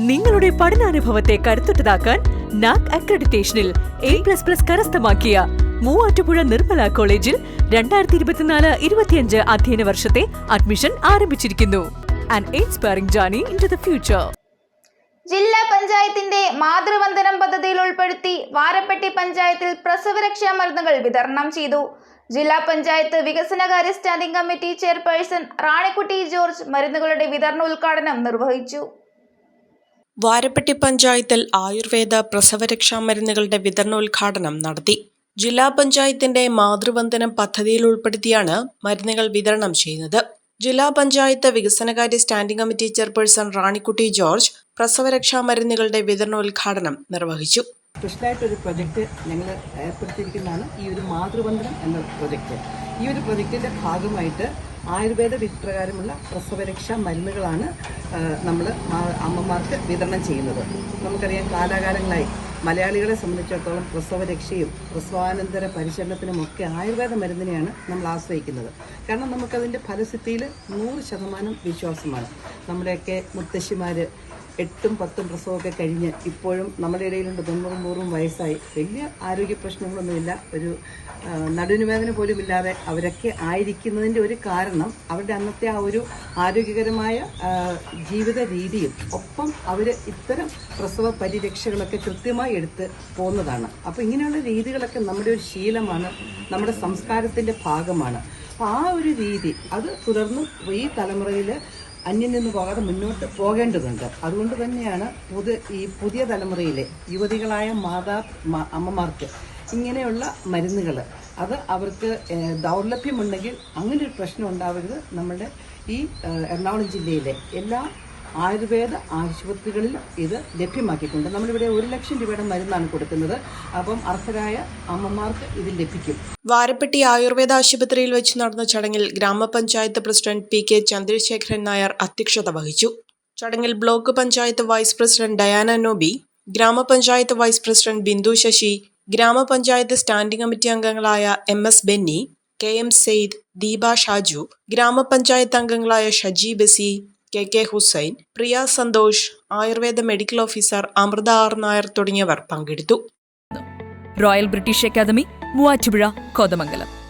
നിങ്ങളുടെ പഠനാനുഭവത്തെ കരുത്തുറ്റതാക്കാൻ നാക് അക്രഡിറ്റേഷനിൽ എ പ്ലസ് പ്ലസ് കരസ്ഥമാക്കിയ മൂവാറ്റുപുഴ നിർമ്മല കോളേജിൽ രണ്ടായിരത്തി ഇരുപത്തിനാല് ഇരുപത്തിയഞ്ച് അധ്യയന വർഷത്തെ അഡ്മിഷൻ ആരംഭിച്ചിരിക്കുന്നു. ഫ്യൂച്ചർ ജില്ലാ പഞ്ചായത്തിന്റെ മാതൃവന്ദനം പദ്ധതിയിൽ ഉൾപ്പെടുത്തി വാരപ്പെട്ടി പഞ്ചായത്തിൽ പ്രസവരക്ഷാ മരുന്നുകൾ വിതരണം ചെയ്തു. ജില്ലാ പഞ്ചായത്ത് വികസനകാര്യ standing committee chairperson Ranikutty George മരുന്നുകളുടെ വിതരണോദ്ഘാടനം നിർവഹിച്ചു. വാരപ്പെട്ടി പഞ്ചായത്തിൽ ആയുർവേദ പ്രസവരക്ഷാ മരുന്നുകളുടെ വിതരണോദ്ഘാടനം നടത്തി. ജില്ലാ പഞ്ചായത്തിന്റെ മാതൃവന്ദനം പദ്ധതിയിൽ ഉൾപ്പെടുത്തിയാണ് മരുന്നുകൾ വിതരണം ചെയ്യുന്നത്. ജില്ലാ പഞ്ചായത്ത് വികസനകാര്യ standing committee chairperson Ranikutty George പ്രസവരക്ഷാ മരുന്നുകളുടെ വിതരണോദ്ഘാടനം നിർവഹിച്ചു. സ്പെഷ്യലായിട്ടൊരു പ്രൊജക്റ്റ് ഞങ്ങൾ ഏർപ്പെടുത്തിയിരിക്കുന്നതാണ് ഈ ഒരു മാതൃവന്ദനം എന്ന പ്രൊജക്റ്റ് ഈ ഒരു പ്രൊജക്റ്റിന്റെ ഭാഗമായിട്ട് ആയുർവേദ വിധിപ്രകാരമുള്ള പ്രസവരക്ഷാ മരുന്നുകളാണ് നമ്മൾ അമ്മമാർക്ക് വിതരണം ചെയ്യുന്നത്. നമുക്കറിയാം കാലാകാലങ്ങളായി മലയാളികളെ സംബന്ധിച്ചിടത്തോളം പ്രസവരക്ഷയും പ്രസവാനന്തര പരിചരണത്തിനുമൊക്കെ ആയുർവേദ മരുന്നിനെയാണ് നമ്മൾ ആശ്രയിക്കുന്നത്. കാരണം നമുക്കതിന്റെ ഫലസിദ്ധിയിൽ നൂറ് ശതമാനം വിശ്വാസമാണ്. നമ്മുടെയൊക്കെ മുത്തശ്ശിമാർ എട്ടും പത്തും പ്രസവമൊക്കെ കഴിഞ്ഞ് ഇപ്പോഴും നമ്മുടെ ഇടയിലുണ്ട് തൊണ്ണൂറും നൂറും വയസ്സായി. വലിയ ആരോഗ്യ പ്രശ്നങ്ങളൊന്നുമില്ല. ഒരു നടുവിനുവേദന പോലും ഇല്ലാതെ അവരൊക്കെ ആയിരിക്കുന്നതിന്റെ ഒരു കാരണം അവരുടെ അന്നത്തെ ആ ഒരു ആരോഗ്യകരമായ ജീവിത രീതിയും ഒപ്പം അവർ ഇത്തരം പ്രസവ പരിരക്ഷകളൊക്കെ കൃത്യമായി എടുത്ത് പോകുന്നതാണ് അപ്പോൾ ഇങ്ങനെയുള്ള രീതികളൊക്കെ നമ്മുടെ ഒരു ശീലമാണ് നമ്മുടെ സംസ്കാരത്തിന്റെ ഭാഗമാണ്. അപ്പോൾ ആ ഒരു രീതി അത് തുടർന്ന് ഈ തലമുറയിൽ അന്യം നിന്ന് പോകാതെ മുന്നോട്ട് പോകേണ്ടതുണ്ട്. അതുകൊണ്ട് തന്നെയാണ് പുതു ഈ പുതിയ തലമുറയിലെ യുവതികളായ മാതാ അമ്മമാർക്ക് ഇങ്ങനെയുള്ള മരുന്നുകൾ അത് അവർക്ക് ദൗർലഭ്യമുണ്ടെങ്കിൽ അങ്ങനെ ഒരു പ്രശ്നം ഉണ്ടാവരുത്. നമ്മുടെ ഈ എറണാകുളം ജില്ലയിലെ എല്ലാ ആയുർവേദ ആശുപത്രികളിൽ ഇത് ലഭ്യമാക്കിയിട്ടുണ്ട്. നമ്മളിവിടെ ഒരു ലക്ഷം രൂപയുടെ മരുന്നാണ് കൊടുക്കുന്നത്. അപ്പം അർഹരായ അമ്മമാർക്ക് ഇത് ലഭിക്കും. വാരപ്പെട്ടി ആയുർവേദ ആശുപത്രിയിൽ വെച്ച് നടന്ന ചടങ്ങിൽ ഗ്രാമപഞ്ചായത്ത് president P K Chandrasekharan Nair അധ്യക്ഷത വഹിച്ചു. ചടങ്ങിൽ block panchayat vice president Diana Nobi ഗ്രാമപഞ്ചായത്ത് വൈസ് പ്രസിഡന്റ് ബിന്ദു ശശി ഗ്രാമപഞ്ചായത്ത് സ്റ്റാൻഡിംഗ് കമ്മിറ്റി അംഗങ്ങളായ M S Benny K M Sayed Deepa Shaju ഗ്രാമപഞ്ചായത്ത് അംഗങ്ങളായ Shaji Basi K K Hussain Priya Santhosh Ayurveda medical officer Amrita R Nair തുടങ്ങിയവർ പങ്കെടുത്തു. Royal British academy Muvattupuzha Kothamangalam.